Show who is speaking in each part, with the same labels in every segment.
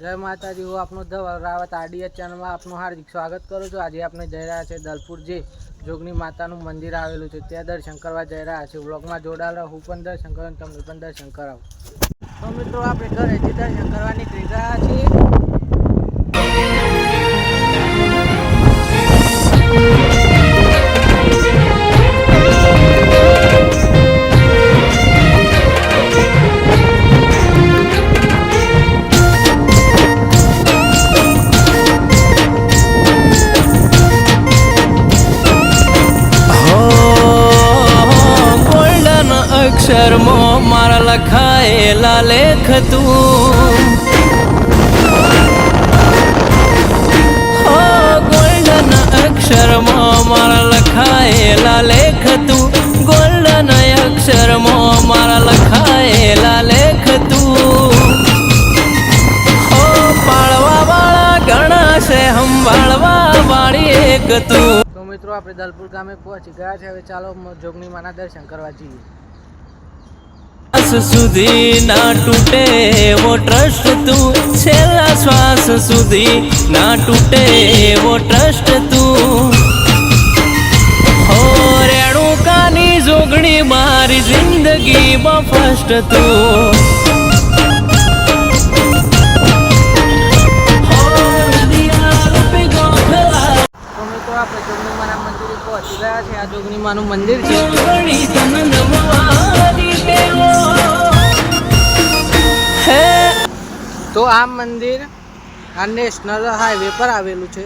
Speaker 1: જય માતાજી, હું આપનું રાવત આડીએ ચેનલમાં આપનું હાર્દિક સ્વાગત કરું છું. આજે આપણે જઈ રહ્યા છે દલપુર જે જોગની માતાનું મંદિર આવેલું છે. ત્યાં દર્શન કરવા જઈ રહ્યા છે વ્લોગમાં જોડાયેલા હું પણ દર્શન કરું તમને પણ દર્શન કરાવું. તો મિત્રો, આપણે ઘરેથી દર્શન કરવા નીકળી ગયા છીએ.
Speaker 2: અક્ષરમાં મારા લખાયેલા લેખ તું. ગોલ્ડન અક્ષરમાં મારા લખાયેલા લેખ તું. ગોલ્ડન અક્ષરમાં મારા લખાયેલા લેખ તું. હો, પાળવા વાળા ઘણા છે, સંભાળવા વાળી એક તું.
Speaker 1: મિત્રો, આપણે દલપુર ગામે પહોંચી ગયા છે. હવે ચાલો જોગની માના દર્શન કરવા જઈએ.
Speaker 2: સુધી ના તૂટે એવો ટ્રસ્ટ તું. છેલ્લા શ્વાસ સુધી ના તૂટે એવો ટ્રસ્ટ તું. હો રેણુકાની જોગણી મારી જિંદગીમાં ફર્સ્ટ તું.
Speaker 1: ગયા છે આ જોગણીમાનું મંદિર છે. તો આ મંદિર આ નેશનલ હાઈવે પર આવેલું છે.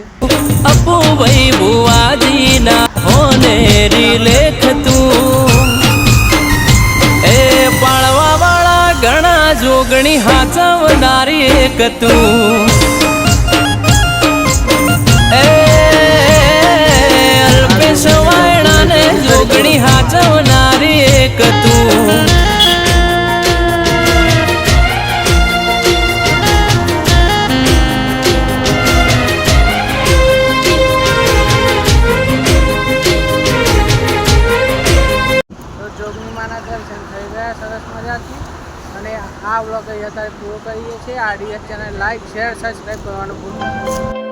Speaker 2: અપો ભાઈ બુવાજી ના હોને લેખ તું એ પાળવા વાળા ઘણા જોગણી હાચવનારી એક તું. એ અલ્પેશ જોગણી હાચવનારી એક
Speaker 1: મજાથી અને આ વ્લોગ અત્યારે પૂરો કરીએ છીએ આડીએસ ચેનલ લાઈક શેર સબસ્ક્રાઈબ કરવાનું ભૂલતા.